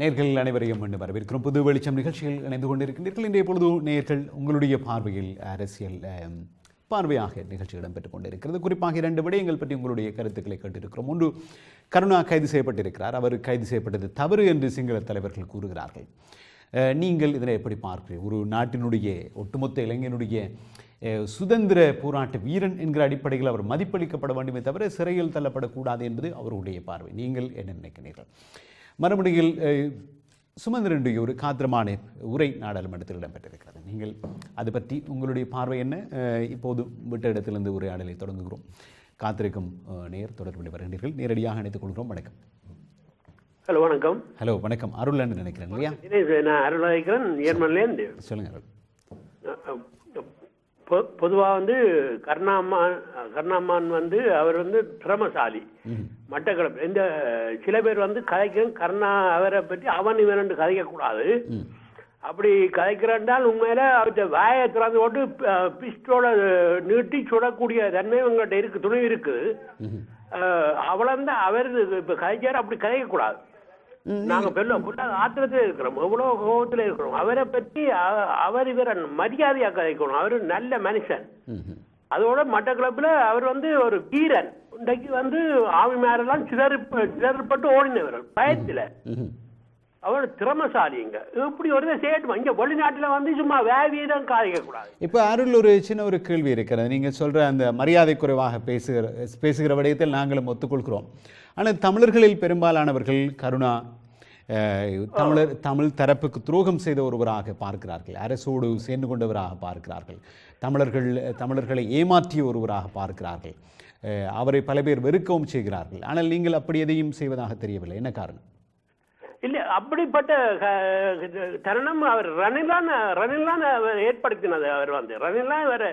நேர்கள் அனைவரையும் மீண்டும் வரவேற்கிறோம். புது வெளிச்சம் நிகழ்ச்சியில் இணைந்து கொண்டிருக்கின்றீர்கள். இன்றைய பொழுது நேர்கள் உங்களுடைய பார்வையில் அரசியல் பார்வையாக நிகழ்ச்சி இடம்பெற்றுக் கொண்டிருக்கிறது. குறிப்பாக இரண்டு விடயங்கள் பற்றி உங்களுடைய கருத்துக்களை கேட்டிருக்கிறோம். ஒன்று கருணா கைது செய்யப்பட்டிருக்கிறார். அவர் கைது செய்யப்பட்டது தவறு என்று சிங்கள தலைவர்கள் கூறுகிறார்கள். நீங்கள் இதனை எப்படி பார்க்கிறீர்கள்? ஒரு நாட்டினுடைய ஒட்டுமொத்த இளைஞனுடைய சுதந்திர போராட்ட வீரன் என்கிற அடிப்படையில் அவர் மதிப்பளிக்கப்பட வேண்டுமே தவிர சிறையில் தள்ளப்படக்கூடாது என்பது அவருடைய பார்வை. நீங்கள் என்ன நினைக்கிறீர்கள்? மறுபடியில் சுமந்திரனுடைய ஒரு காத்திரமான உரை நாடாளுமன்றத்தில் இடம்பெற்றிருக்கிறது. நீங்கள் அது பற்றி உங்களுடைய பார்வை என்ன? இப்போது விட்ட இடத்திலிருந்து உரையாடலை தொடங்குகிறோம். காத்திருக்கும் நேர் தொடர்பில் வருகின்றீர்கள் நேரடியாக இணைத்துக் கொள்கிறோம். வணக்கம். ஹலோ வணக்கம். ஹலோ வணக்கம். அருள்ன்னு நினைக்கிறேன் இல்லையா? நான் அருளாய்க்கிறேன் ஏர்மன்லேருந்து. சொல்லுங்க அருள் பொதுவாக வந்து கருணாம்மான் கருணாம்மான் வந்து அவர் வந்து திறமசாலி மட்டக்களப்பு. இந்த சில பேர் வந்து கதைக்க கருணா அவரை பற்றி அவன் இவன் கதைக்கக்கூடாது. அப்படி கதைக்கிறாண்டால் உண்மையில அவர்கிட்ட வாயை திறந்து போட்டு பிஸ்டோட நீட்டி சுடக்கூடிய தன்மை உங்கள்கிட்ட இருக்கு துணை இருக்குது அவ்வளவுதான் அவர் இப்ப கதைச்சாரு அப்படி கதைக்கக்கூடாது. நாங்க பெல்ல ஃபுல்லா ஆத்திரத்துல இருக்கிறோம். எவ்வளவு கோபத்துல இருக்கிறோம். அவரை பற்றி அவர் இவரை மரியாதையா கதைக்கணும். அவரு நல்ல மனுஷன். அதோட மட்டக்களப்புல அவர் வந்து ஒரு வீரன். இன்றைக்கு வந்து ஆவி மேரெல்லாம் சிதறி சிதறப்பட்டு ஓடினவர். பயத்துல. அவர் திறமசாலிங்க. இப்படி ஒரு செய்யட்டுமா இங்க வெளிநாட்டுல வந்து சும்மா வேவீதம் காதிக்க கூடாது. இப்போ அருள் ஒரு சின்ன ஒரு கேள்வி இருக்கிறது. நீங்கள் சொல்ற அந்த மரியாதை குறைவாக பேசுகிற பேசுகிற விடயத்தில் நாங்களும் ஒத்துக்கொள்கிறோம். ஆனால் தமிழர்களில் பெரும்பாலானவர்கள் கருணா தமிழர் தமிழ் தரப்புக்கு துரோகம் செய்த ஒருவராக பார்க்கிறார்கள். அரசோடு சேர்ந்து கொண்டவராக பார்க்கிறார்கள். தமிழர்கள் தமிழர்களை ஏமாற்றிய ஒருவராக பார்க்கிறார்கள். அவரை பல பேர் வெறுக்கவும் செய்கிறார்கள். ஆனால் நீங்கள் அப்படி எதையும் செய்வதாக தெரியவில்லை. என்ன காரணம்? இல்ல அப்படிப்பட்ட தருணம் அவர் ரணிலான ரணிலான அவர் ஏற்படுத்தினது அவர் வந்து. ரணிலான் இவர்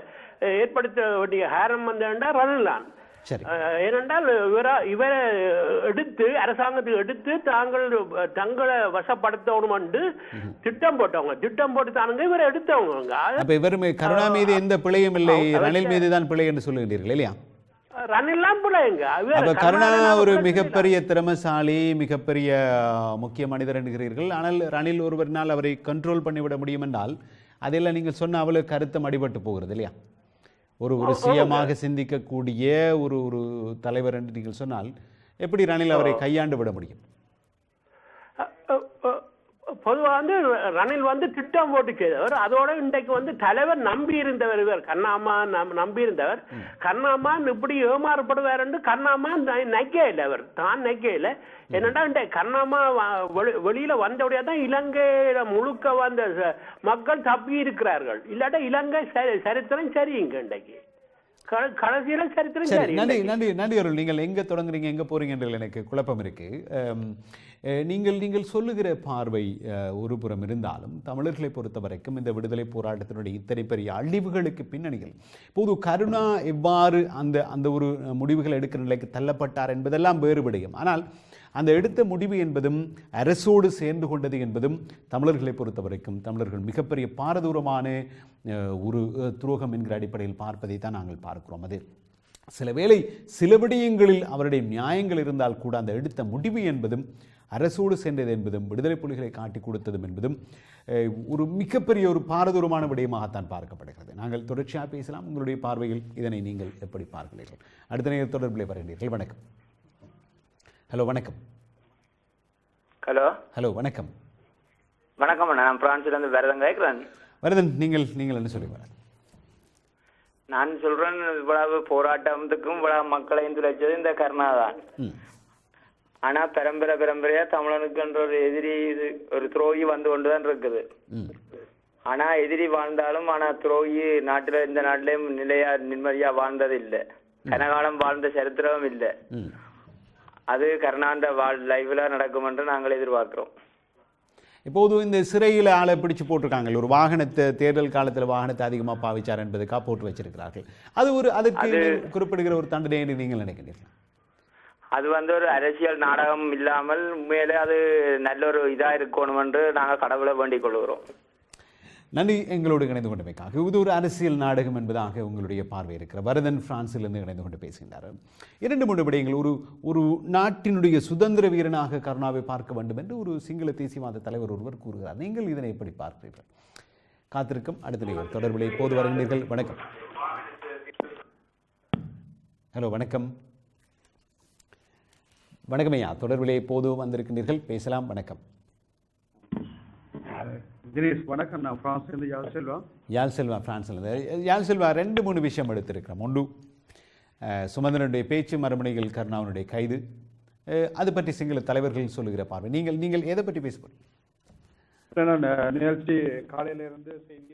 ஏற்படுத்த வேண்டிய ஹேரம் வந்தா ரணிலான். ஏனென்றால் இவர இவரை எடுத்து அரசாங்கத்துக்கு எடுத்து தாங்கள் தங்களை வசப்படுத்தணும் என்று திட்டம் போட்டவங்க. திட்டம் போட்டு தானுங்க இவரை எடுத்தவங்க. அப்ப இவர் கருணா மீது எந்த பிழையும் இல்லை. ரணில் மீது தான் பிழை என்று சொல்லுகிறீர்கள் இல்லையா? கருணா ஒரு மிகப்பெரிய திறமசாலி மிகப்பெரிய முக்கிய மனிதர் என்கிறீர்கள். ஆனால் ரணில் ஒருவரினால் அவரை கண்ட்ரோல் பண்ணிவிட முடியும் என்றால் அதெல்லாம் நீங்கள் சொன்ன அவ்வளவு கருத்தம் அடிபட்டு போகிறது இல்லையா? ஒரு ஒரு சுயமாக சிந்திக்கக்கூடிய ஒரு ஒரு தலைவர் என்று நீங்கள் சொன்னால் எப்படி ரணில் அவரை கையாண்டு விட முடியும்? பொதுவா வந்து ரணில் வந்து திட்டம் போட்டு செய்தவர் அதோட இன்றைக்கு வந்து தலைவர் நம்பி இருந்தவர் இவர். கண்ணாமா நம்- நம்பி இருந்தவர் கண்ணாமான் இப்படி ஏமாறப்படுவார் என்று கண்ணாமா நைக்க இல்லை அவர். தான் நைக்க இல்லை என்னடா இன்றைக்கு கண்ணாமா வெளியில வந்தபடியா தான் இலங்கையில முழுக்க வந்த மக்கள் தப்பி இருக்கிறார்கள் இல்லாட்டா இலங்கை சரி- சரித்திரம் சரிங்க இன்றைக்கு. சரி சரி. நன்றி நன்றி நன்றி அருள். நீங்கள் எங்கே தொடங்குறீங்க எங்கே போறீங்கன்றது எனக்கு குழப்பம் இருக்கு. நீங்கள் நீங்கள் சொல்லுகிற பார்வை ஒரு புறம் இருந்தாலும் தமிழர்களை பொறுத்த வரைக்கும் இந்த விடுதலை போராட்டத்தினுடைய இத்தனை பெரிய அழிவுகளுக்கு பின்னணிகள் இப்போது கருணா எவ்வாறு அந்த அந்த ஒரு முடிவுகள் எடுக்கிற நிலைக்கு தள்ளப்பட்டார் என்பதெல்லாம் வேறு விடயம் ஆனால் அந்த எடுத்த முடிவு என்பதும் அரசோடு சேர்ந்து கொண்டது என்பதும் தமிழர்களை பொறுத்த வரைக்கும் தமிழர்கள் மிகப்பெரிய பாரதூரமான ஒரு துரோகம் என்கிற அடிப்படையில் பார்ப்பதை தான் நாங்கள் பார்க்கிறோம். அது சில வேளை சில விடயங்களில் அவருடைய நியாயங்கள் இருந்தால் கூட அந்த எடுத்த முடிவு என்பதும் அரசோடு சென்றது என்பதும் விடுதலை புலிகளை காட்டி கொடுத்ததும் என்பதும் ஒரு மிகப்பெரிய ஒரு பாரதூரமான விடயமாகத்தான் பார்க்கப்படுகிறது. நாங்கள் தொடர்ச்சியாக பேசலாம். உங்களுடைய பார்வையில் இதனை நீங்கள் எப்படி பார்க்கிறீர்கள்? அடுத்த நேர தொடர்பிலே வருகிறீர்கள். வணக்கம். ஹலோ வணக்கம். ஹலோ. ஹலோ வணக்கம். வணக்கம் அண்ணா. நான் பிரான்ஸ்ல இருந்து விரதம் கேட்கிறேன். வரதன் நீங்கள் நீங்கள் என்ன சொல்லுங்க? நான் சொல்றேன் இவ்வளவு போராட்டத்துக்கும் இவ்வளவு மக்களையும் துளைச்சது இந்த கருணா தான். ஆனா பரம்பரை பரம்பரையா தமிழனுக்குன்ற ஒரு எதிரி இது ஒரு துரோகி வந்து கொண்டுதான் இருக்குது. ஆனா எதிரி வாழ்ந்தாலும் ஆனா துரோகி நாட்டுல இந்த நாட்டிலயும் நிலையா நிம்மதியா வாழ்ந்தது இல்ல கனகாலம் வாழ்ந்த சரித்திரமும் இல்ல. அது கருணாண்ட வாழ் லைவ்ல நடக்கும் என்று நாங்கள் எதிர்பார்க்கிறோம். இப்போது இந்த சிறையில் ஆளை பிடிச்சு போட்டிருக்காங்க ஒரு வாகனத்தை தேர்தல் காலத்தில் வாகனத்தை அதிகமாக பாவிச்சார் என்பதுக்காக போட்டு வச்சிருக்கிறார்கள். அது ஒரு அதற்கு குறிப்பிடுகிற ஒரு தண்டனை என்று நீங்கள் நினைக்கிறீர்கள்? அது வந்து ஒரு அரசியல் நாடகம் இல்லாமல் உண்மையிலே அது நல்ல ஒரு இதா இருக்கணும் என்று நாங்கள் கடவுளை வேண்டிக் கொள்கிறோம். நன்றி. எங்களோடு இணைந்து கொண்டமைக்காக இது ஒரு அரசியல் நாடகம் என்பதாக உங்களுடைய பார்வை இருக்கிற வரதன் பிரான்சிலிருந்து இணைந்து கொண்டு பேசுகின்றார். இரண்டு மூன்று விடயங்கள். ஒரு ஒரு நாட்டினுடைய சுதந்திர வீரனாக கருணாவை பார்க்க வேண்டும் என்று ஒரு சிங்கள தேசியவாத தலைவர் ஒருவர் கூறுகிறார். நீங்கள் இதனை எப்படி பார்க்கிறீர்கள் காத்திருக்கும் அடுத்த நிகழ்வு தொடர்பில் இப்போது வருகிறீர்கள். வணக்கம். ஹலோ வணக்கம். வணக்கம் ஐயா. தொடர்பிலே இப்போது வந்திருக்கின்றீர்கள். பேசலாம். வணக்கம். தினேஷ் வணக்கம். நான் பிரான்ஸ்லேருந்து யார் செல்வா? யாழ் செல்வா பிரான்ஸ்லேருந்து யாழ் செல்வா ரெண்டு மூணு விஷயம் எடுத்திருக்கிறோம் ஒன்று சுமந்திரனுடைய பேச்சு மறுமணிகள் கருணாவனுடைய கைது. அது பற்றி சிங்கள தலைவர்கள் சொல்லுகிற பார்வை. நீங்கள் நீங்கள் எதை பற்றி பேச நான் நிகழ்ச்சி காலையில இருந்து செய்தி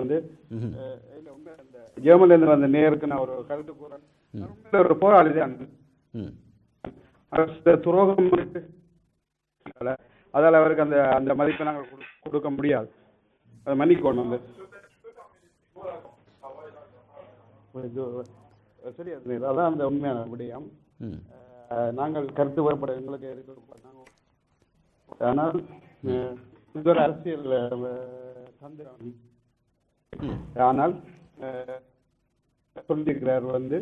வந்து ஜெர்மன்ல இருந்து வந்த நேருக்கு நான் ஒரு கருத்து கூறேன். ஒரு போராளி தான் ம். அரசு துரோகம் அதால அவருக்கு அந்த அந்த மதிப்பை நாங்கள் கொடு- கொடுக்க முடியாது. அதை மன்னிக்கணும் வந்து சரி அது அதான் அந்த உண்மையான விடயம். நாங்கள் கருத்து வேறுபட எங்களுக்கு இருக்கு நாங்கள் ஆனால் இது ஒரு அரசியல் தந்திரம் ஆனால் சொல்லியிருக்கிறார் வந்து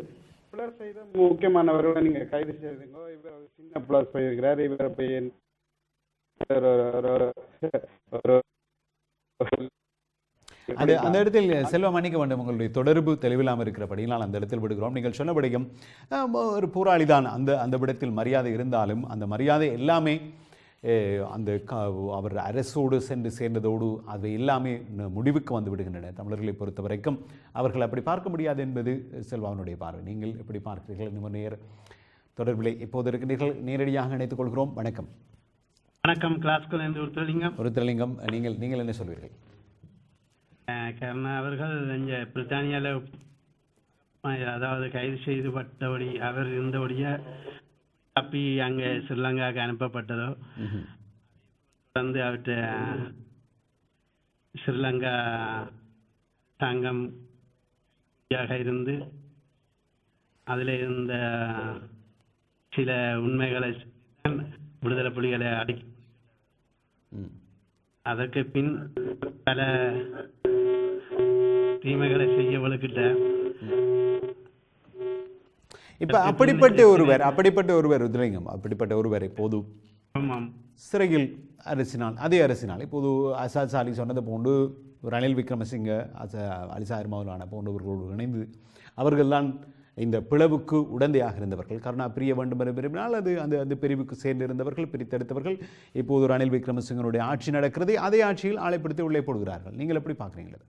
பிளஸ் செய்த முக்கியமானவர்களை நீங்க கைது செய்தீங்க இவர் சின்ன பிளஸ் பண்ணியிருக்கிறார் இவர் ஒரு- அது அந்த இடத்தில் செல்வம் மன்னிக்க வேண்டும். உங்களுடைய தொடர்பு தெளிவில்லாமல் இருக்கிறபடியினால் அந்த இடத்தில் விடுகிறோம். நீங்கள் சொன்னபடியும் ஒரு போராளிதான் அந்த அந்த விடத்தில் மரியாதை இருந்தாலும் அந்த மரியாதை எல்லாமே அந்த அவர் அரசோடு சென்று சேர்ந்ததோடு அது எல்லாமே முடிவுக்கு வந்து விடுகின்றன. தமிழர்களை பொறுத்த வரைக்கும் அவர்கள் அப்படி பார்க்க முடியாது என்பது செல்வாவினுடைய பார்வை. நீங்கள் எப்படி பார்க்கிறீர்கள். நிபுணர் தொடர்பில் இப்போது இருக்கின்றீர்கள் நேரடியாக இணைத்துக் கொள்கிறோம். வணக்கம். வணக்கம் கிளாஸ்குள் என்று ஒருத்தலிங்கம் ஒரு திருலிங்கம் நீங்கள் நீங்கள் என்ன சொல்வீர்கள்? கருணா அவர்கள் இங்க பிரித்தானியால அஹ், அதாவது கைது செய்துபட்டபடி அவர் இருந்தபடியே தப்பி அங்க ஸ்ரீலங்காவுக்கு அனுப்பப்பட்டதோ வந்து அவர்கிட்ட ஸ்ரீலங்கா சங்கம் இருந்து அதில் இருந்த சில உண்மைகளை விடுதலை புலிகளை அடக்கி ம் அதற்கு பின் பல தீமைகளை செய்ய வலுக்கிட்ட இப்ப அப்படிப்பட்ட ஒருவர் அப்படிப்பட்ட ஒருவர் ருத்ரலிங்கம் அப்படிப்பட்ட ஒருவர் இப்போது சிறையில் அரசினால் அதே அரசினால் இப்போது அசாத் சாலி சொன்னது போன்று ரணில் விக்ரமசிங்க அச அலிசார் மௌலான போன்றவர்களோடு இணைந்து அவர்கள்தான் இந்த பிளவுக்கு உடந்தையாக இருந்தவர்கள் கருணா பிரிய வேண்டும் என்று விரும்பினால் அது அந்த அந்த பிரிவுக்கு சேர்ந்திருந்தவர்கள் பிரித்தெடுத்தவர்கள் இப்போது ரணில் விக்ரமசிங்கனுடைய ஆட்சி நடக்கிறது அதே ஆட்சியில் ஆளைப்படுத்தி உள்ளே போடுகிறார்கள். நீங்கள் எப்படி பார்க்குறீங்களா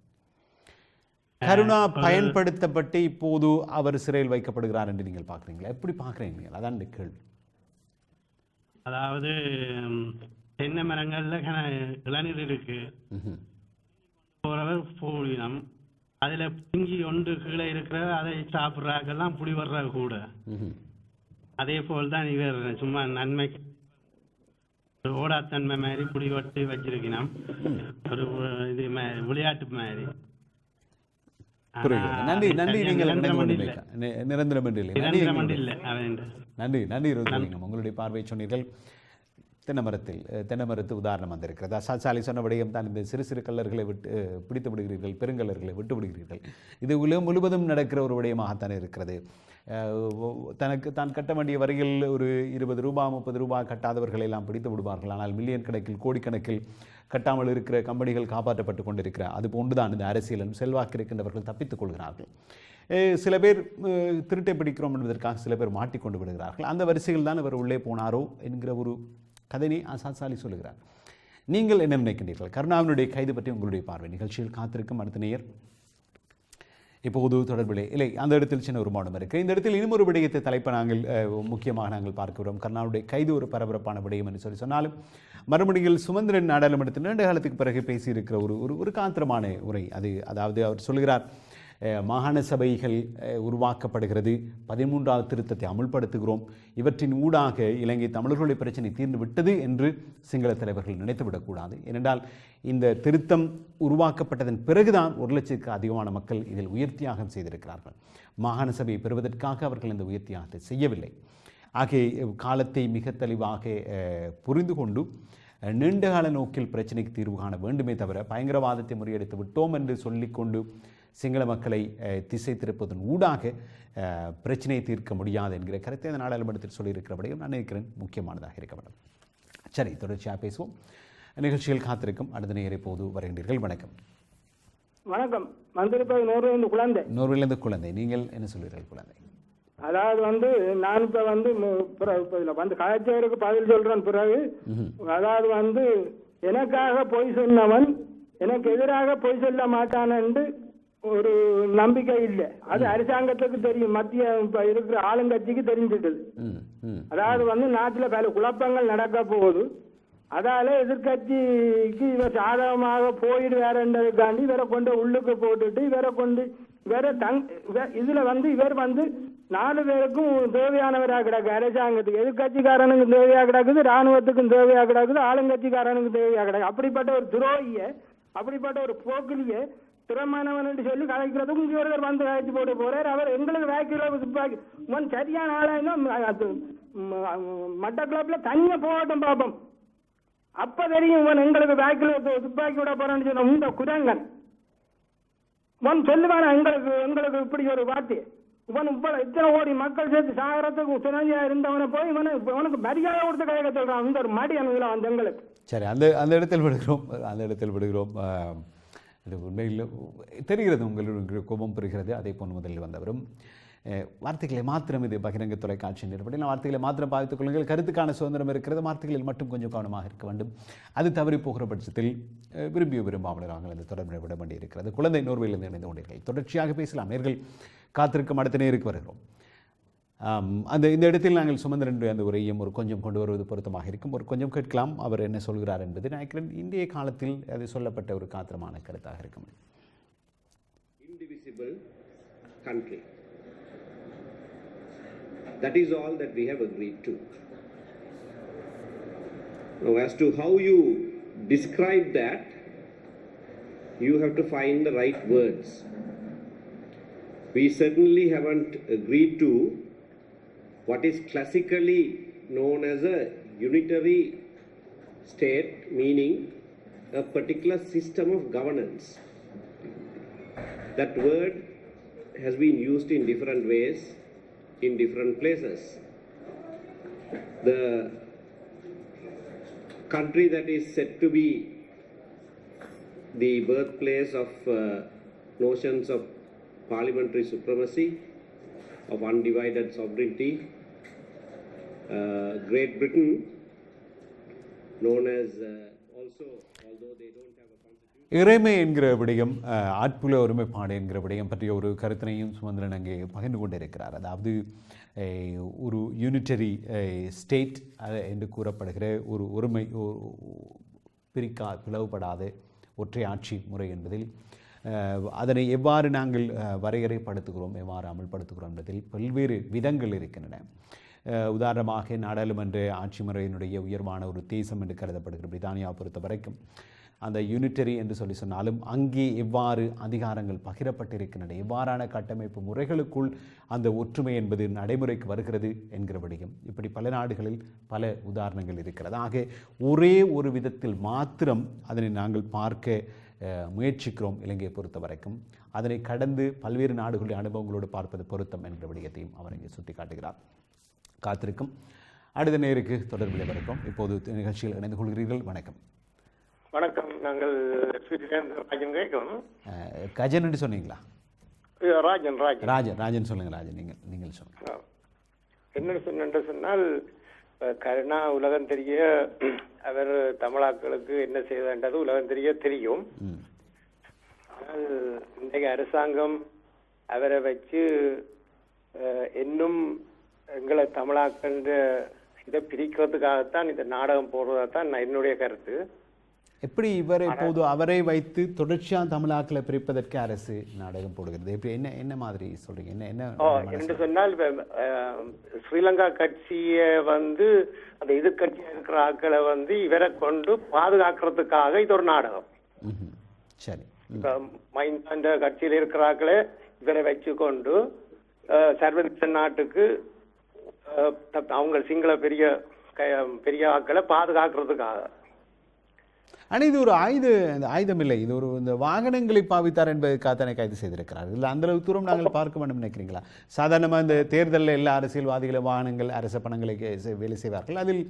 கருணா பயன்படுத்தப்பட்டு இப்போது அவர் சிறையில் வைக்கப்படுகிறார் என்று நீங்கள் பார்க்குறீங்களா? எப்படி பார்க்குறீங்க நீங்கள்? அதான் இந்த கேள்வி. அதாவது தென்னை மரங்கள்ல இளநீர் இருக்கு. போறவர் போலினம். அதுல பிஞ்சி ஒன்று கீழே இருக்கிற அதை சாப்பிட்றாக்கெல்லாம் புடி வர்ற கூட. அதே போல் தான் இவர் சும்மா ஒரு ஓடாத்தன்மை மாதிரி புடி வட்டு வச்சிருக்கணும் ஒரு இது விளையாட்டு மாதிரி. நன்றி நன்றி நீங்கள் நிரந்தரம் இல்லை. நன்றி நன்றி உங்களுடைய பார்வை சொன்னீர்கள். தென்னை மரத்தில் உதாரணம் வந்திருக்கிறது. அசாசாலி சொன்ன விடயம் தான் இந்த சிறு சிறு கல்லர்களை விட்டு பிடித்து விடுகிறீர்கள் பெருங்கல்லர்களை விட்டு விடுகிறீர்கள். இது உலகம் முழுவதும் நடக்கிற ஒரு விடயமாகத்தான் இருக்கிறது. தனக்கு தான் கட்ட வேண்டிய வரையில் ஒரு இருபது ரூபா முப்பது ரூபாய் கட்டாதவர்களை எல்லாம் பிடித்து விடுவார்கள். ஆனால் மில்லியன் கணக்கில் கோடிக்கணக்கில் கட்டாமல் இருக்கிற கம்பெனிகள் காப்பாற்றப்பட்டு கொண்டிருக்கிற அது போன்றுதான் இந்த அரசியலும் செல்வாக்கு இருக்கின்றவர்கள் தப்பித்துக் கொள்கிறார்கள். சில பேர் திருட்டை பிடிக்கிறோம் என்பதற்காக சில பேர் மாட்டிக்கொண்டு விடுகிறார்கள். அந்த வரிசையில் தான் இவர் உள்ளே போனாரோ என்கிற ஒரு கதையை ஆசாத் சாலி சொல்லுகிறார். நீங்கள் என்ன நினைக்கின்றீர்கள்? கருணாவினுடைய கைது பற்றி உங்களுடைய பார்வை. நிகழ்ச்சியில் காத்திருக்கும் அடுத்த நேயர். இப்போது தொடர்பிலே இல்லை அந்த இடத்தில் சின்ன ஒரு மௌனம் இருக்குது இந்த இடத்தில் இன்னும் ஒரு விடயத்தை தலைப்பை நாங்கள் முக்கியமாக நாங்கள் பார்க்கிறோம் கருணாவுடைய கைது ஒரு பரபரப்பான விடயம் என்று சொல்லி சொன்னாலும் மறுபடியில் சுமந்திரன் நாடாளுமன்றத்தில் நீண்ட காலத்துக்கு பிறகு பேசியிருக்கிற ஒரு ஒரு ஒரு காத்திரமான உரை. அது அதாவது அவர் சொல்கிறார் மாகாண சபைகள் உருவாக்கப்படுகிறது. பதிமூன்றாவது திருத்தத்தை அமுல்படுத்துகிறோம். இவற்றின் ஊடாக இலங்கை தமிழர்களுடைய பிரச்சனை தீர்ந்து விட்டது என்று சிங்கள தலைவர்கள் நினைத்துவிடக்கூடாது ஏனென்றால் இந்த திருத்தம் உருவாக்கப்பட்டதன் பிறகுதான் ஒரு லட்சத்துக்கு அதிகமான மக்கள் இதில் உயர் தியாகம் செய்திருக்கிறார்கள். மாகாண சபையை பெறுவதற்காக அவர்கள் இந்த உயர் தியாகத்தை செய்யவில்லை. ஆகிய காலத்தை மிக தெளிவாக புரிந்து கொண்டு நீண்டகால நோக்கில் பிரச்சனைக்கு தீர்வு காண வேண்டுமே தவிர பயங்கரவாதத்தை முறியடித்து விட்டோம் என்று சொல்லிக்கொண்டு சிங்கள மக்களை திசை திருப்பதன் ஊடாக பிரச்சனையை தீர்க்க முடியாது என்கிற கருத்தை அந்த நாடாளுமன்றத்தில் சொல்லியிருக்கிறபடியும் நான் நினைக்கிறேன் முக்கியமானதாக இருக்க வேண்டும். சரி தொடர்ச்சியாக பேசுவோம். நிகழ்ச்சியில் காத்திருக்கும் அடுத்த நேரை போது வருகின்றீர்கள். வணக்கம். வணக்கம். வந்திருப்பது நூறு குழந்தை. நோர்விலிருந்து குழந்தை. நீங்கள் என்ன சொல்வீர்கள் குழந்தை? அதாவது வந்து நான் இப்ப வந்து வந்து கலைச்சவருக்கு பதில் சொல்றேன் பிறகு. அதாவது வந்து எனக்காக பொய் சொன்னவன் எனக்கு எதிராக பொய் சொல்ல மாட்டான் என்று ஒரு நம்பிக்கை இல்லை. அது அரசாங்கத்துக்கு தெரியும். மத்திய இப்ப இருக்கிற ஆளுங்கட்சிக்கு தெரிஞ்சிட்டது. அதாவது வந்து நாட்டுல பல குழப்பங்கள் நடக்க போகுது. அதால எதிர்கட்சிக்கு இவர் சாதகமாக போயிடுவாருன்றதுக்காண்டி இவரை கொண்டு உள்ளுக்கு போட்டுட்டு இவரை கொண்டு இவரை தங் இதுல வந்து இவர் வந்து நாலு பேருக்கும் தேவையானவராக கிடக்கு. அரசாங்கத்துக்கு எதிர்கட்சிக்காரனுக்கு தேவையா கிடக்குது ராணுவத்துக்கும் தேவையா கிடக்குது ஆளுங்கட்சிக்காரனுக்கு தேவையா கிடக்கு. அப்படிப்பட்ட ஒரு துரோகிய அப்படிப்பட்ட ஒரு போக்கிலிய திறமானவன் என்று சொல்லி கலைக்கிறதுக்கு இங்கே ஒருவர் வந்து கழிச்சு போட்டு போறார். அவர் எங்களுக்கு வேக்கிற துப்பாக்கி சரியான ஆளாயினா மட்ட கிளப்ல தனியா போகட்டும் பாப்போம். அப்ப தெரியும் இவன் எங்களுக்கு வேக்கில துப்பாக்கி விட போறான்னு சொன்ன இந்த குரங்கன். இவன் சொல்லுவானா எங்களுக்கு எங்களுக்கு இப்படி ஒரு வார்த்தை. இவன் இப்ப இத்தனை கோடி மக்கள் சேர்த்து சாகரத்துக்கு துணையா இருந்தவனை போய் இவனை இவனுக்கு மரியாதை கொடுத்து கலைக்க சொல்றான். இந்த ஒரு மடி அனுகலாம் அந்த எங்களுக்கு. சரி அந்த அந்த இடத்தில் விடுகிறோம். அந்த இடத்தில் விடுகிறோம். இது உண்மையில் தெரிகிறது உங்களுக்கு கோபம் பெறுகிறது அதே போல் முதலில் வந்தவரும். வார்த்தைகளை மாத்திரம் இது பகிரங்க தொலைக்காட்சி நிறுவனம் வார்த்தைகளை மாத்திரம் பார்த்துக் கொள்ளுங்கள். கருத்துக்கான சுதந்திரம் இருக்கிறது வார்த்தைகளில் மட்டும் கொஞ்சம் கவனமாக இருக்க வேண்டும். அது தவறி போகிற பட்சத்தில் விரும்பிய விரும்பாமல் நாங்கள் அந்த தொடர்பினை விட வேண்டியிருக்கிறது. குழந்தை நோர்வையிலிருந்து இணைந்து கொண்டீர்கள். தொடர்ச்சியாக பேசலாம். நேர்கள் காத்திருக்கும் அடுத்த நேருக்கு வருகிறோம். அந்த இந்த இடத்தில் நாங்கள் சுமந்திரனுடைய அந்த உரையும் ஒரு கொஞ்சம் கொண்டு வருவது பொருத்தமாக இருக்கும் ஒரு கொஞ்சம் கேட்கலாம் அவர் என்ன சொல்கிறார் என்பது நினைக்கிறேன் இன்றைய காலத்தில் அது சொல்லப்பட்ட ஒரு காத்திரமான கருத்தாக இருக்கும் indivisible country. That is all that we have agreed to. Now, as to how you describe that, you have to find the right words. We certainly haven't agreed to what is classically known as a unitary state, meaning a particular system of governance. That word has been used in different ways in different places. The country that is said to be the birthplace of uh, notions of parliamentary supremacy, of undivided sovereignty, Uh, Great Britain, known as uh, also, although they don't have a இறைமை என்கிற விடயம் uh, ஆட்புல ஒருமைப்பாடு என்கிற விடயம் பற்றிய ஒரு கருத்தினையும் சுமந்திரன் அங்கே பகிர்ந்து கொண்டிருக்கிறார். அதாவது ஒரு யூனிட்டரி ஸ்டேட் என்று கூறப்படுகிற ஒரு ஒருமை பிரிக்கா பிளவுபடாத ஒற்றை ஆட்சி முறை என்பதில் அதனை எவ்வாறு நாங்கள் வரையறைப்படுத்துகிறோம் எவ்வாறு அமல்படுத்துகிறோம் என்பதில் பல்வேறு விதங்கள் இருக்கின்றன. உதாரணமாக நாடாளுமன்ற ஆட்சி முறையினுடைய உயர்வான ஒரு தேசம் என்று கருதப்படுகிறது பிரித்தானியா பொறுத்த வரைக்கும் அந்த யூனிட்டரி என்று சொல்லி சொன்னாலும் அங்கே எவ்வாறு அதிகாரங்கள் பகிரப்பட்டிருக்கின்றன எவ்வாறான கட்டமைப்பு முறைகளுக்குள் அந்த ஒற்றுமை என்பது நடைமுறைக்கு வருகிறது என்கிற இப்படி பல நாடுகளில் பல உதாரணங்கள் இருக்கிறது. ஆக ஒரே ஒரு விதத்தில் மாத்திரம் அதனை நாங்கள் பார்க்க முயற்சிக்கிறோம் இலங்கையை பொறுத்த வரைக்கும் அதனை கடந்து பல்வேறு நாடுகளுடைய அனுபவங்களோடு பார்ப்பது பொருத்தம் என்கிற விடயத்தையும் அவர் இங்கே சுட்டிக்காட்டுகிறார். காத்திருக்கும். அடுத்த நேருக்கு தொடர்பில் வருகிறோம் இப்போது நிகழ்ச்சியில் இணைந்து கொள்கிறீர்கள். வணக்கம். வணக்கம். நாங்கள் ராஜன் கேட்கணும் கஜன் என்று சொன்னீங்களா? ராஜன் ராஜன். ராஜன் ராஜன் சொல்லுங்க ராஜன். நீங்கள் நீங்கள் சொல்லுங்க. ஆ. என்ன சொன்னு சொன்னால் கருணா உலகம் தெரிய அவர் தமிழாக்களுக்கு என்ன செய்தன்றது உலகம் தெரிய தெரியும். ஆனால் இன்றைக்கு அரசாங்கம் அவரை வச்சு இன்னும் எங்களை தமிழாக்கள் இதை பிரிக்கிறதுக்காகத்தான் இந்த நாடகம் போடுறதான் நான் என்னுடைய கருத்து. எப்படி இவரை இப்போது அவரை வைத்து தொடர்ச்சியாக தமிழாக்களை பிரிப்பதற்கு அரசு நாடகம் போடுகிறது? எப்படி என்ன என்ன மாதிரி சொல்றீங்க? என்ன என்ன? என்று சொன்னால் ஸ்ரீலங்கா கட்சியை வந்து அந்த எதிர்கட்சியா இருக்கிற ஆட்களை வந்து இவரை கொண்டு பாதுகாக்கிறதுக்காக இது ஒரு நாடகம். சரி. மைந்த கட்சியில் இருக்கிற ஆட்களை இவரை வச்சு கொண்டு சர்வதேச நாட்டுக்கு அவங்க சிங்கள பெரிய பெரிய ஆட்களை பாதுகாக்கிறதுக்காக. ஆனால் இது ஒரு ஆயுத இந்த ஆயுதம் இல்லை. இது ஒரு இந்த வாகனங்களை பாவித்தார் என்பதற்காக தானே கைது செய்திருக்கிறார். இல்லை அந்த அளவு தூரம் நாங்கள் பார்க்க வேண்டும் நினைக்கிறீங்களா? சாதாரணமாக இந்த தேர்தலில் எல்லா அரசியல்வாதிகளும் வாகனங்கள் அரச பணங்களை வேலை செய்வார்கள். அதில்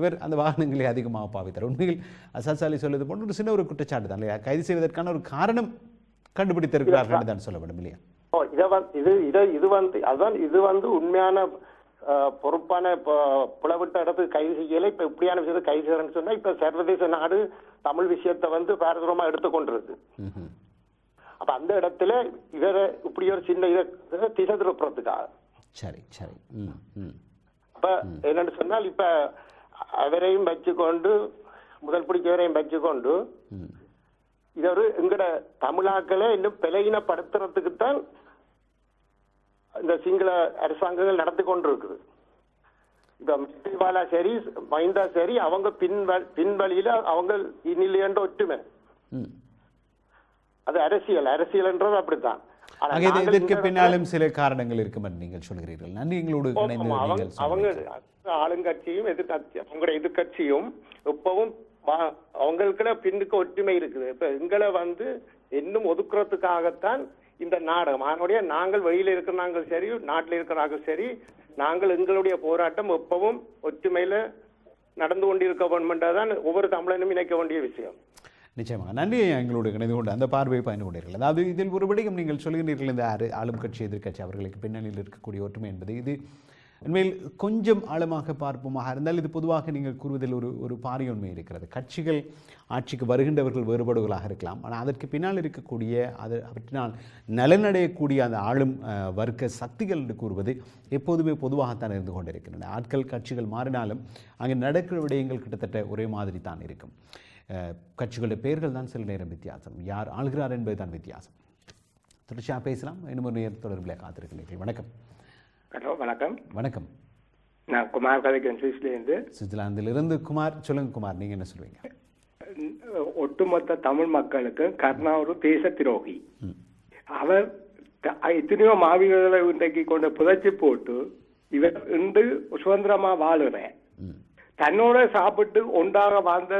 இவர் அந்த வாகனங்களை அதிகமாக பாவித்தார். உண்மையில் அசாத் சாலி சொல்வது போன்ற ஒரு சின்ன ஒரு குற்றச்சாட்டு தான் இல்லையா? கைது செய்வதற்கான ஒரு காரணம் கண்டுபிடித்திருக்கிறார்கள் தான் சொல்ல வேண்டும் இல்லையா? இத இது இத வந்து அதான் இது வந்து உண்மையான பொறுப்பான இப்போ புலவிட்ட இடத்துக்கு கைது செய்யல. இப்ப இப்படியான விஷயத்தை கைது செய்யறேன்னு சொன்னா இப்ப சர்வதேச நாடு தமிழ் விஷயத்தை வந்து பாரதூரமா எடுத்துக்கொண்டிருக்கு. அப்ப அந்த இடத்துல இவரை இப்படி ஒரு சின்ன இதை திசை திருப்புறதுக்காக சரி சரி. அப்ப என்னன்னு சொன்னால் இப்ப அவரையும் வச்சுக்கொண்டு முதல் பிடிச்சவரையும் வச்சுக்கொண்டு இது ஒரு எங்கட தமிழாக்களை இன்னும் பிழையினப்படுத்துறதுக்கு தான் இந்த சிங்கள அரசாங்கங்கள் நடத்தி கொண்டு இருக்குது இப்ப மைத்ரிபாலா சரி மைந்தா சரி அவங்க பின்வ பின்வழியில அவங்க இனிலையன்ற ஒற்றுமை. அது அரசியல் அப்படித்தான். நாங்கள் இதற்கு இந்த பின்னாலும் சில காரணங்கள் இருக்கும் நீங்கள் சொல்கிறீர்கள். நன்றி எங்களோடு அவங்க. ஆளுங்கட்சியும் எதிர்கட்சி அவங்களோட எதிர்கட்சியும் எப்பவும் வா- அவங்களுக்குள்ள பின்னுக்கு ஒற்றுமை இருக்குது. இப்ப எங்களை வந்து இன்னும் ஒதுக்குறதுக்காகத்தான் இந்த நாடகம். அதனுடைய நாங்கள் வெளியில் இருக்கிற நாங்கள் சரி நாட்டில் இருக்கிறாங்க சரி நாங்கள் எங்களுடைய போராட்டம் எப்பவும் ஒற்றுமையில நடந்து கொண்டிருக்க தான் ஒவ்வொரு தமிழனும் இணைக்க வேண்டிய விஷயம். நிச்சயமாக. நன்றி எங்களோடு இணைந்து கொண்டு அந்த பார்வையை பயந்து கொண்டீர்கள் அதாவது இதில் ஒருபடியும் நீங்கள் சொல்கிறீர்கள் இந்த ஆறு ஆளும் கட்சி எதிர்க்கட்சி அவர்களுக்கு பின்னணியில் இருக்கக்கூடிய ஒற்றுமை என்பது இது உண்மையில் கொஞ்சம் ஆழமாக பார்ப்போமாக. இருந்தால் இது பொதுவாக நீங்கள் கூறுவதில் ஒரு ஒரு பாரிய உண்மை இருக்கிறது. கட்சிகள் ஆட்சிக்கு வருகின்றவர்கள் வேறுபாடுகளாக இருக்கலாம். ஆனால் அதற்கு பின்னால் இருக்கக்கூடிய அது அவற்றினால் நலனடையக்கூடிய அந்த ஆளும் வர்க்க சக்திகள் என்று கூறுவது எப்போதுமே பொதுவாகத்தான் இருந்து கொண்டிருக்கின்றன. ஆட்கள் கட்சிகள் மாறினாலும் அங்கே நடக்கிற விடயங்கள் கிட்டத்தட்ட ஒரே மாதிரி தான் இருக்கும். கட்சிகளுடைய பெயர்கள் தான் சில நேரம் வித்தியாசம். யார் ஆள்கிறார் என்பது தான் வித்தியாசம். தொடர்ச்சியாக பேசலாம். இன்னும் ஒரு நேரம் தொடர்பில் காத்திருக்கிறீர்கள் வணக்கம். ஹலோ வணக்கம். வணக்கம். நான் குமார் கதைக்கிறேன் சுவிஸ்லேருந்து சுவிட்சர்லாந்திலிருந்து குமார் சொல்லுங்க குமார் நீங்கள் என்ன சொல்வீங்க? ஒட்டுமொத்த தமிழ் மக்களுக்கு கர்ணா ஒரு தேச துரோகி அவர் எத்தனையோ மாவீரர்களை இன்றைக்கு கொண்டு புதைச்சி போட்டு இவர் இன்று சுதந்திரமா வாழுறேன் தன்னோட சாப்பிட்டு ஒன்றாக வாழ்ந்த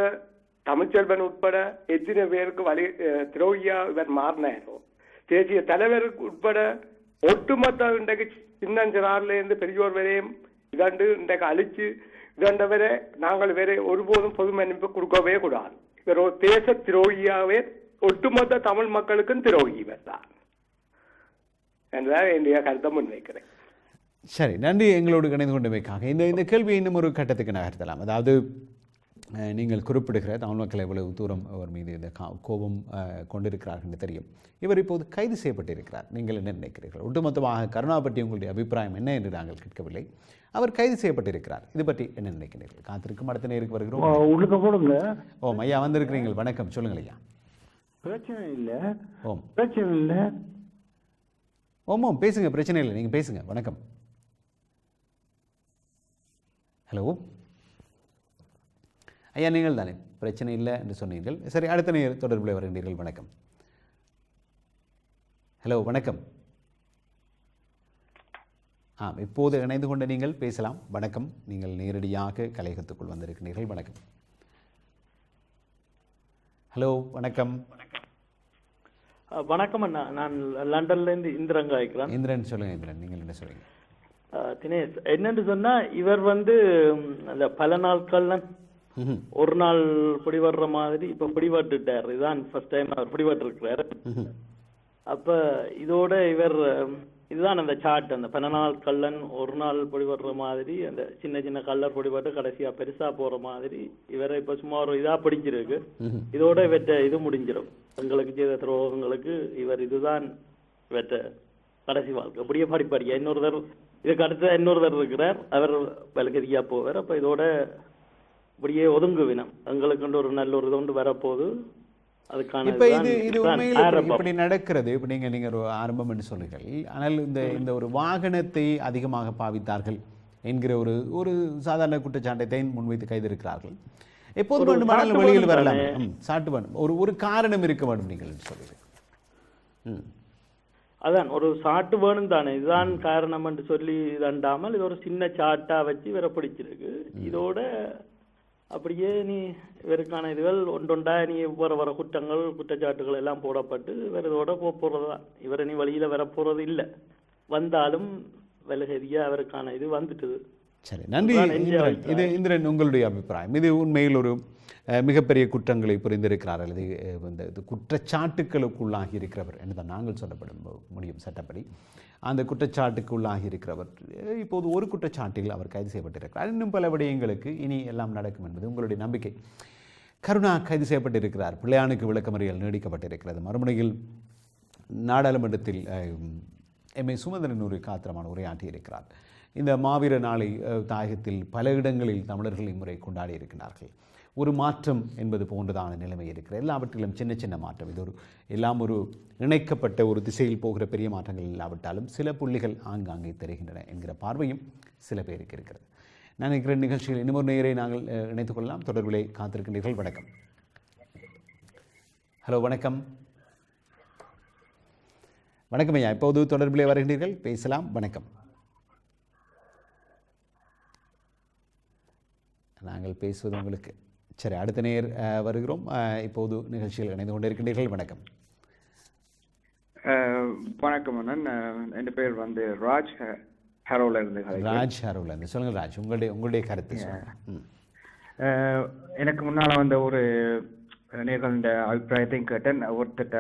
தமிழ்ச்செல்வன் உட்பட எத்தனை பேருக்கு வழி துரோகியா இவர் மாறினாரோ தேசிய தலைவருக்கு உட்பட ஒட்டுமொத்த இன்றைக்கு சின்னஞ்சிறார்லேருந்து பெரியோர் வரையும் இதண்டு இன்றைக்கு அழிச்சு இதண்டவரை நாங்கள் வேற ஒருபோதும் பொது மன்னிப்பு கொடுக்கவே கூடாது. இவர் ஒரு தேச துரோகியாகவே ஒட்டுமொத்த தமிழ் மக்களுக்கும் துரோகி இவர் தான். என்றுதான் என்னுடைய கருத்தை முன்வைக்கிறேன். சரி நன்றி எங்களோடு இணைந்து கொண்டமைக்காக. இந்த இந்த கேள்வியை இன்னும் ஒரு கட்டத்துக்கு நகர்த்தலாம். அதாவது நீங்கள் குறிப்பிடுகிற தமிழ் மக்கள் எவ்வளவு தூரம் அவர் மீது இந்த கோபம் அஹ், கொண்டிருக்கிறார்கள் என்று தெரியும். இவர் இப்போது கைது செய்யப்பட்டிருக்கிறார். நீங்கள் என்ன நினைக்கிறீர்கள்? ஒட்டுமொத்தமாக கருணா பற்றி உங்களுடைய அபிப்பிராயம் என்ன என்று நாங்கள் கேட்கவில்லை. அவர் கைது செய்யப்பட்டிருக்கிறார். இது பற்றி என்ன நினைக்கிறீர்கள்? காத்திருக்கும் அடுத்த நேருக்கு வருகிறோம். உள்ளுக்க போடுங்க ஓ ஐயா வந்திருக்கிறீர்கள். வணக்கம். சொல்லுங்கள் ஐயா. பிரச்சனை இல்ல. ஓம். பிரச்சனை இல்ல. ஓம் ஓம். பேசுங்க. பிரச்சனை இல்லை. நீங்கள் பேசுங்க. வணக்கம். ஹலோ. ஐயா நீங்கள் தானே பிரச்சனை இல்லை என்று சொன்னீர்கள். சரி அடுத்த நேர் தொடர்பில் வருகின்றீர்கள் வணக்கம். ஹலோ வணக்கம். ஆ இப்போது இணைந்து கொண்ட நீங்கள் பேசலாம். வணக்கம். நீங்கள் நேரடியாக கலையகத்துக்குள் வந்திருக்கிறீர்கள். வணக்கம். ஹலோ வணக்கம். வணக்கம். அண்ணா. நான் லண்டன்ல இருந்து இந்திரன் காய்க்கிறேன். இந்திரன் சொல்லுங்க இந்திரன். நீங்கள் என்ன சொல்றீங்க? அஹ் தினேஷ் என்னன்னு சொன்னா இவர் வந்து அந்த பல நாட்கள்ல ம்ஹும். ஒரு நாள் பிடிபடுற மாதிரி இப்ப பிடிபட்டுட்டார். இதுதான் ஃபர்ஸ்ட் டைம் அவர் பிடிபட்டிருக்கிறார். ம்ஹும். அப்ப இதோட இவர் இதுதான் அந்த சாட் அந்த பல நாள் கள்ளன் ஒரு நாள் பிடிபடுற மாதிரி அந்த சின்ன சின்ன கல்லர் பிடிபட்டு கடைசியா பெருசா போற மாதிரி இவரை இப்ப சும்மா ஒரு இதா பிடிச்சிருக்கு. இதோட இவற்ற இது முடிஞ்சிடும் எங்களுக்கு செய்த துரோகங்களுக்கு இவர் இதுதான் இவற்ற கடைசி வாழ்க்கை. அப்படியே படிப்படியா இன்னொருத்தர் இதுக்கு அடுத்த இன்னொருத்தர் இருக்கிறார். அவர் வலகதியா போவார். அப்ப இதோட இப்படியே ஒதுங்குவினம். எங்களுக்கு ஒரு நல்ல ஒரு இது ஒன்று வரப்போகுது. அதுக்கான இப்ப இது இது உண்மையில் இப்படி- நடக்கிறது. இப்ப நீங்க நீங்க ஒரு ஆரம்பம் என்று சொல்லுங்கள். ஆனால் இந்த இந்த ஒரு வாகனத்தை அதிகமாக பாவித்தார்கள் என்கிற ஒரு ஒரு சாதாரண குற்றச்சாட்டை முன்வைத்து கைதிருக்கிறார்கள். எப்போது வேண்டுமானாலும் வெளியில் வரலாம். சாட்டு வேணும். ஒரு ஒரு காரணம் இருக்க வேண்டும் நீங்கள் சொல்லுங்கள். அதான் ஒரு சாட்டு வேணும் தானே. இதுதான் காரணம் என்று சொல்லி இதண்டாமல் இது ஒரு சின்ன சாட்டா வச்சு பிடிச்சிருக்கு. இதோட அப்படியே நீ இவருக்கான இதுகள் ஒன்றொண்டா நீ வர வர குற்றங்கள் குற்றச்சாட்டுகள் எல்லாம் போடப்பட்டு இவர் இதோட போக போறது தான் இவர் இனி வழியில வர போறது இல்ல. வந்தாலும் வெலகரியா அவருக்கான இது வந்துட்டுது. சரி நன்றி இந்திரன். இது இந்திரன் உங்களுடைய அபிப்பிராயம். இது உண்மையில் ஒரு மிகப்பெரிய குற்றங்களை புரிந்திருக்கிறார் அல்லது இந்த இது குற்றச்சாட்டுக்களுக்குள்ளாகி இருக்கிறவர் என்றுதான் நாங்கள் சொல்லப்படும் முடியும் சட்டப்படி. அந்த குற்றச்சாட்டுக்குள்ளாகி இருக்கிறவர் இப்போது ஒரு குற்றச்சாட்டில் அவர் கைது செய்யப்பட்டிருக்கிறார். இன்னும் பல விடயங்களுக்கு இனி எல்லாம் நடக்கும் என்பது உங்களுடைய நம்பிக்கை. கருணா கைது செய்யப்பட்டிருக்கிறார். பிள்ளையானுக்கு விளக்கமறியல் நீடிக்கப்பட்டிருக்கிறது. மறுமுனையில் நாடாளுமன்றத்தில் எம். ஏ. சுமந்திரன் ஒரு காத்திரமான உரையாற்றி இருக்கிறார். இந்த மாவீர நாளை தாயகத்தில் பல இடங்களில் தமிழர்கள் இம்முறை கொண்டாடி இருக்கிறார்கள். ஒரு மாற்றம் என்பது போன்றதான நிலைமை இருக்கிறது. எல்லாவற்றிலும் சின்ன சின்ன மாற்றம். இது ஒரு எல்லாம் ஒரு இணைக்கப்பட்ட ஒரு திசையில் போகிற பெரிய மாற்றங்கள் இல்லாவிட்டாலும் சில புள்ளிகள் ஆங்காங்கே தெரிகின்றன என்கிற பார்வையும் சில பேருக்கு இருக்கிறது. நான் நினைக்கிற நிகழ்ச்சியில் இன்னொரு நேரை நாங்கள் இணைத்துக் கொள்ளலாம். தொடர்பிலே காத்திருக்கின்றீர்கள். வணக்கம். ஹலோ வணக்கம். வணக்கம் ஐயா. இப்போது தொடர்பிலே வருகின்றீர்கள். பேசலாம். வணக்கம். நாங்கள் பேசுவது உங்களுக்கு சரி அடுத்த நேர் வருகிறோம். இப்போது நிகழ்ச்சியில் இணைந்து கொண்டிருக்கின்றீர்கள். வணக்கம். வணக்கம் அண்ணன். என் பேர் வந்து ராஜ் ஹரோல இருந்து. ராஜ் ஹரோலேருந்து சொல்லுங்கள் ராஜ் உங்களுடைய உங்களுடைய கருத்து சொல்லுங்க. எனக்கு முன்னால வந்த ஒரு நேர்களின் அபிப்பிராயத்தையும் கேட்டேன். ஒருத்தட்ட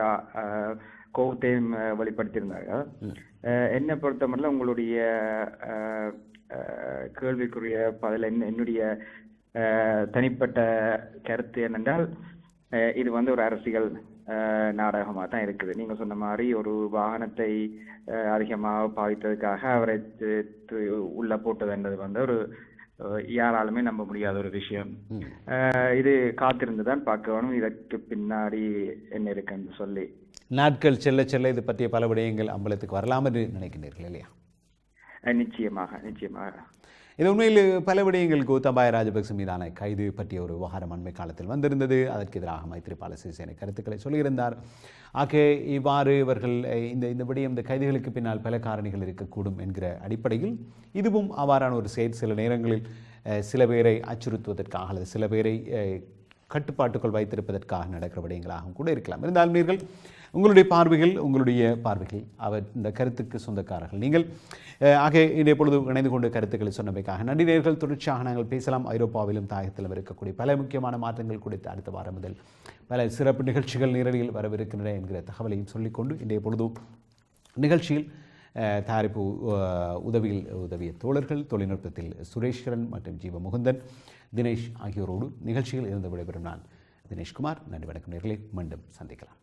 கோபத்தையும் வெளிப்படுத்தியிருந்தாங்க. என்னை பொறுத்தமட்டில் உங்களுடைய கேள்விக்குரிய பதில் என்ன என்னுடைய தனிப்பட்ட கருத்து என்னென்றால் இது வந்து ஒரு அரசியல் நாடகமாக தான் இருக்குது. நீங்க சொன்ன மாதிரி ஒரு வாகனத்தை அதிகமாக பாவித்ததுக்காக அவரை உள்ள போட்டதுன்றது வந்து ஒரு யாராலுமே நம்ப முடியாத ஒரு விஷயம். இது காத்திருந்து தான் பார்க்கணும். இதற்கு பின்னாடி என்ன இருக்குன்னு சொல்லி. நாட்கள் செல்ல செல்ல இது பற்றிய பல விடயங்கள் அம்பலத்துக்கு வரலாம் என்று நினைக்கின்றீர்கள் இல்லையா? நிச்சயமாக நிச்சயமாக. இது உண்மையில் பல விடயங்கள் கோத்தபாய ராஜபக்ச மீதான கைது பற்றிய ஒரு விவகாரம் அண்மை காலத்தில் வந்திருந்தது. அதற்கு எதிராக மைத்திரிபால சிறிசேன கருத்துக்களை சொல்லியிருந்தார். ஆகவே இவ்வாறு இவர்கள் இந்த இந்த விடயம் இந்த கைதுகளுக்கு பின்னால் பல காரணிகள் இருக்கக்கூடும் என்கிற அடிப்படையில் இதுவும் அவ்வாறான ஒரு செயல் சில நேரங்களில் சில பேரை அச்சுறுத்துவதற்காக அல்லது சில பேரை கட்டுப்பாட்டுக்குள் வைத்திருப்பதற்காக நடக்கிற விடயங்களாகவும் கூட இருக்கலாம். இருந்தாலும் நீங்கள் உங்களுடைய பார்வைகள் உங்களுடைய பார்வைகள் அவர் இந்த கருத்துக்கு சொந்தக்காரர்கள். நீங்கள் ஆக இன்றைய பொழுது இணைந்து கொண்டு கருத்துக்களை சொன்னமைக்காக நன்றி. நேர்கள் தொடர்ச்சியாக நாங்கள் பேசலாம். ஐரோப்பாவிலும் தாயகத்திலும் இருக்கக்கூடிய பல முக்கியமான மாற்றங்கள் குறித்து அடுத்த வாரம் முதல் பல சிறப்பு நிகழ்ச்சிகள் நேரடியில் வரவிருக்கின்றன என்கிற தகவலையும் சொல்லிக்கொண்டு இன்றைய பொழுது நிகழ்ச்சியில் தயாரிப்பு உதவியில் உதவிய தோழர்கள் தொழில்நுட்பத்தில் சுரேஸ்வரன் மற்றும் ஜீவ முகுந்தன் தினேஷ் ஆகியோரோடு நிகழ்ச்சியில் இருந்து விடைபெறும் நான் தினேஷ்குமார். நன்றி வணக்கம் நேர்களை. மீண்டும் சந்திக்கலாம்.